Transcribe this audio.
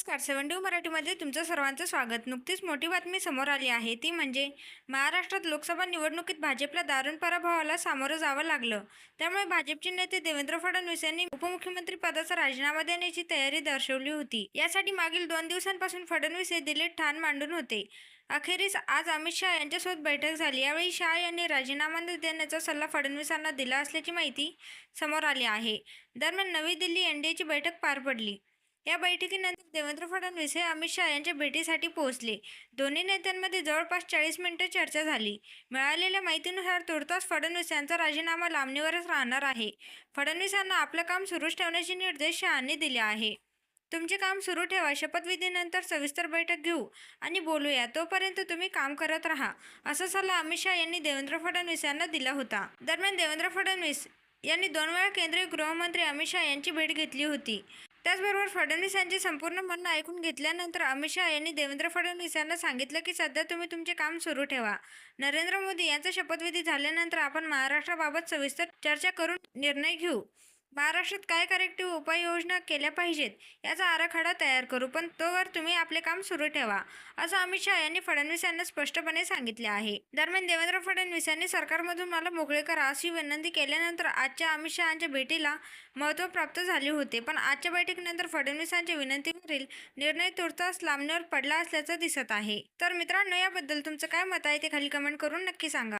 नमस्कार. सेवन मराठीमध्ये तुमचं सर्वांचं स्वागत. नुकतीच मोठी बातमी समोर आली आहे. ती म्हणजे महाराष्ट्रात लोकसभा निवडणुकीत भाजपला दारुण पराभवाला सामोरं जावं लागलं. त्यामुळे भाजपचे नेते देवेंद्र फडणवीस यांनी उपमुख्यमंत्री पदाचा राजीनामा देण्याची तयारी दर्शवली होती. यासाठी मागील दोन दिवसांपासून फडणवीस हे दिल्लीत ठाण मांडून होते. अखेरीस आज अमित शहा यांच्यासोबत बैठक झाली. यावेळी शहा यांनी राजीनामा देण्याचा सल्ला फडणवीसांना दिला असल्याची माहिती समोर आली आहे. दरम्यान नवी दिल्ली एनडीएची बैठक पार पडली. या बैठकीनंतर देवेंद्र फडणवीस हे अमित शहा यांच्या भेटीसाठी पोहोचले. दोन्ही नेत्यांमध्ये जवळपास चाळीस मिनिटं चर्चा झाली. मिळालेल्या माहितीनुसार तुर्तास फडणवीस यांचा राजीनामा लांबणीवरच राहणार आहे. फडणवीस यांना आपलं काम सुरूच ठेवण्याचे निर्देश शहांनी दिले आहे. तुमचे काम सुरू ठेवा शपथविधीनंतर सविस्तर बैठक घेऊ आणि बोलूया. तोपर्यंत तुम्ही काम करत राहा असा सल्ला अमित शहा यांनी देवेंद्र फडणवीस यांना दिला होता. दरम्यान देवेंद्र फडणवीस यांनी दोन वेळा केंद्रीय गृहमंत्री अमित शहा यांची भेट घेतली होती. त्याचबरोबर फडणवीस यांचे संपूर्ण म्हणणं ऐकून घेतल्यानंतर अमित शहा यांनी देवेंद्र फडणवीस यांना सांगितलं की सध्या तुम्ही तुमचे काम सुरू ठेवा. नरेंद्र मोदी यांचा शपथविधी झाल्यानंतर आपण महाराष्ट्राबाबत सविस्तर चर्चा करून निर्णय घेऊ. महाराष्ट्रात काय करेक्टिव्ह उपाययोजना केल्या पाहिजेत? याचा आराखडा तयार करू पण तोवर तुम्ही आपले काम सुरू ठेवा असं अमित शहा यांनी फडणवीस यांना स्पष्टपणे सांगितले आहे. दरम्यान देवेंद्र फडणवीस यांनी सरकारमधून मला मोकळे करा अशी विनंती केल्यानंतर आजच्या अमित शहाच्या भेटीला महत्त्व प्राप्त झाले होते. पण आजच्या बैठकीनंतर फडणवीसांच्या विनंतीवरील निर्णय तुर्तास लांबणीवर पडला असल्याचं दिसत आहे. तर मित्रांनो याबद्दल तुमचं काय मत आहे ते खाली कमेंट करून नक्की सांगा.